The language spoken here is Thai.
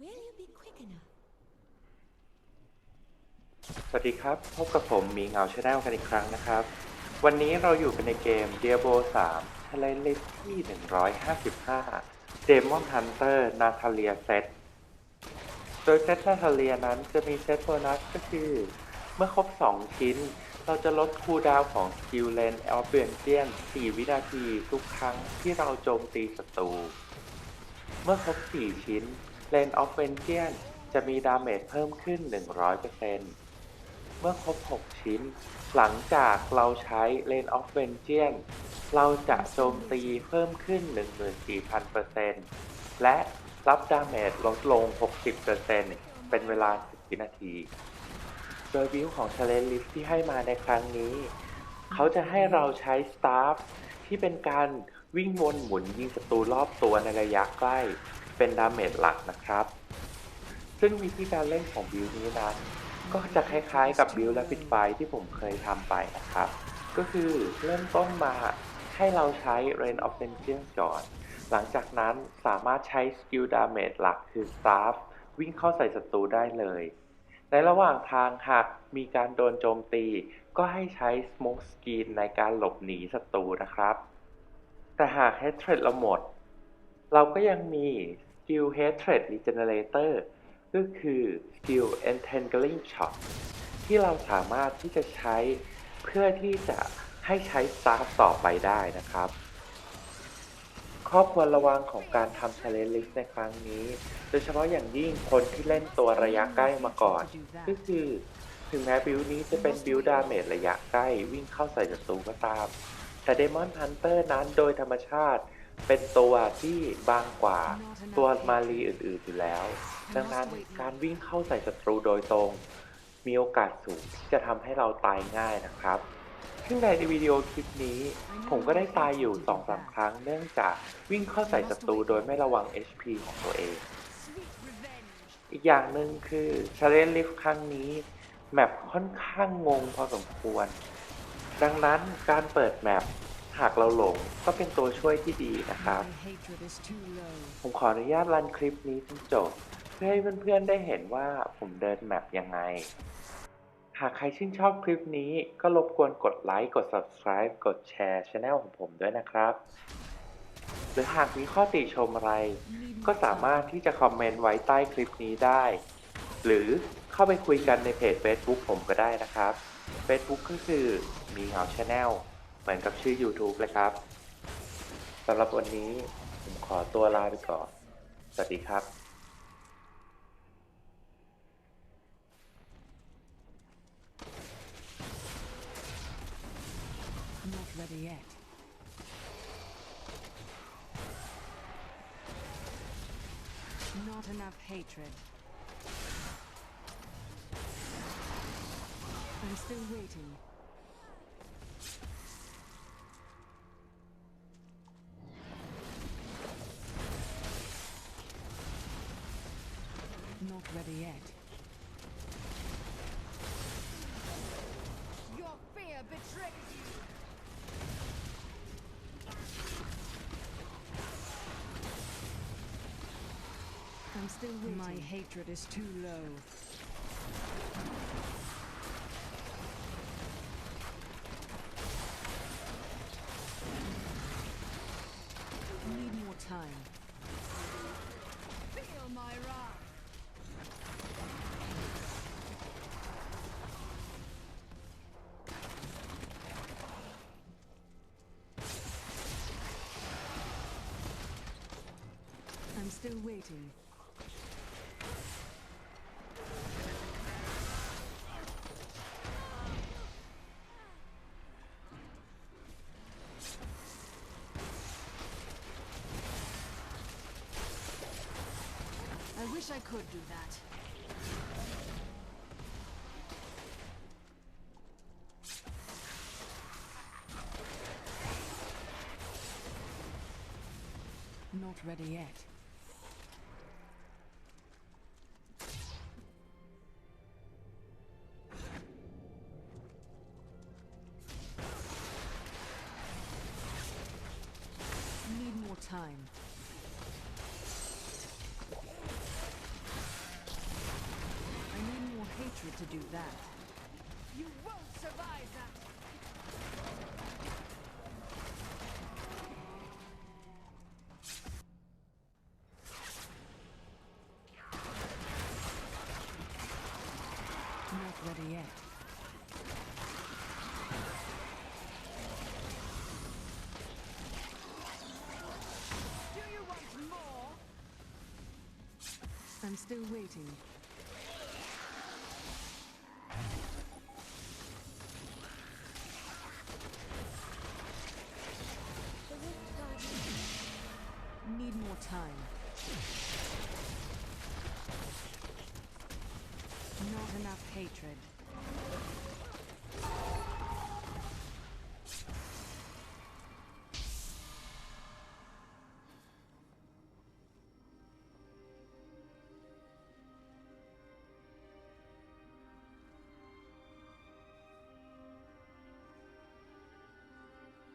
Will you be quick enough? สวัสดีครับ พบกับผมมีเงาชาแนลกันอีกครั้งนะครับ วันนี้เราอยู่กันในเกม Diablo 3ทะเลลิสที่ 155 Demon Hunter Natalia Set โดยเซตนาทาเลียนั้นจะมีเซตโบนัสก็คือ เมื่อครบ 2 ชิ้น เราจะลดคูลดาวของสกิลเลนแอลเบียนเจียน 4 วินาทีทุกครั้งที่เราโจมตีศัตรู เมื่อครบ 4 ชิ้น Lane of Vengeance จะมีดาเมจเพิ่มขึ้น 100%เมื่อครบ 6 ชิ้น หลังจากเราใช้ Lane of Vengeance เราจะโจมตีเพิ่มขึ้น 14,000%และรับดาเมจลดลง 60%เป็นเวลา 10 วินาที โดยบิวของ Challenge List ที่ให้มาในครั้งนี้ เขาจะให้เราใช้ Staff ที่เป็นการวิ่งวนหมุนยิงศัตรูรอบตัวในระยะใกล้ เป็นดาเมจหลักนะครับ ซึ่งวิธีการเล่นของบิวนี้นั้นก็จะคล้ายๆกับบิวและปิดไฟที่ผมเคยทำไปนะครับ ก็คือเริ่มต้นมาให้เราใช้ Rain of Vengeance ก่อนหลังจากนั้นสามารถใช้สกิลดาเมจหลักคือ Staff วิ่งเข้าใส่ศัตรูได้เลย ในระหว่างทางหากมีการโดนโจมตี ก็ให้ใช้ Smoke Screen ในการหลบหนีศัตรูนะครับ แต่หาก Hatred เราหมด เราก็ยังมี Skill Hatred Regenerator ก็คือ Skill Entangling Shot ที่เราสามารถที่จะใช้เพื่อที่จะให้ใช้ Staff ต่อไปได้นะครับ ข้อควรระวังของการทำ Challenge List ในครั้งนี้ โดยเฉพาะอย่างยิ่งคนที่เล่นตัวระยะใกล้มาก่อน ก็คือ ถึงแม้บิลนี้จะเป็นบิลดาเมจระยะใกล้วิ่งเข้าใส่ศัตรูก็ตาม แต่ Demon Hunter นั้นโดยธรรมชาติ เป็นตัวที่บางกว่าตัวมารีอื่นๆอยู่แล้ว ดังนั้นการวิ่งเข้าใส่ศัตรูโดยตรง มีโอกาสสูงที่จะทำให้เราตายง่ายนะครับ ซึ่งในวิดีโอคลิปนี้ ผมก็ได้ตายอยู่2อสาครั้งเนื่องจากวิ่งเข้าใส่ศัตรูโดยไม่ระวัง HP ของตัวเอง อีกอย่างหนึ่งคือ Challenge Lift ครั้งนี้แมปค่อนข้างงงพอสมควร ดังนั้นการเปิดแมป หากเราหลงก็เป็นตัวช่วยที่ดีนะครับ ผมขออนุญาตรันคลิปนี้จนจบ เพื่อให้เพื่อนๆได้เห็นว่าผมเดินแมปยังไง หากใครชื่นชอบคลิปนี้ก็รบกวนกดไลค์กด subscribe กดแชร์ช anel ของผมด้วยนะครับ หรือหากมีข้อติชมอะไร ก็สามารถที่จะคอมเมนต์ไว้ใต้คลิปนี้ได้ หรือเข้าไปคุยกันในเพจ Facebook ผมก็ได้นะครับ Facebook ก็คือมีเหงาช anel เหมือนกับชื่อ YouTube เลยครับสำหรับวันนี้ผมขอตัวลาไปก่อน สวัสดีครับ Not ready yet. Not enough hatred. I'm still waiting. Not ready yet. Your fear betrays you. I'm still waiting. My hatred is too low. Need more time. Feel my wrath. I'm still waiting. I wish I could do that. Not ready yet. time. I need more hatred to do that. You won't survive that! Still waiting. Need more time. Not enough hatred.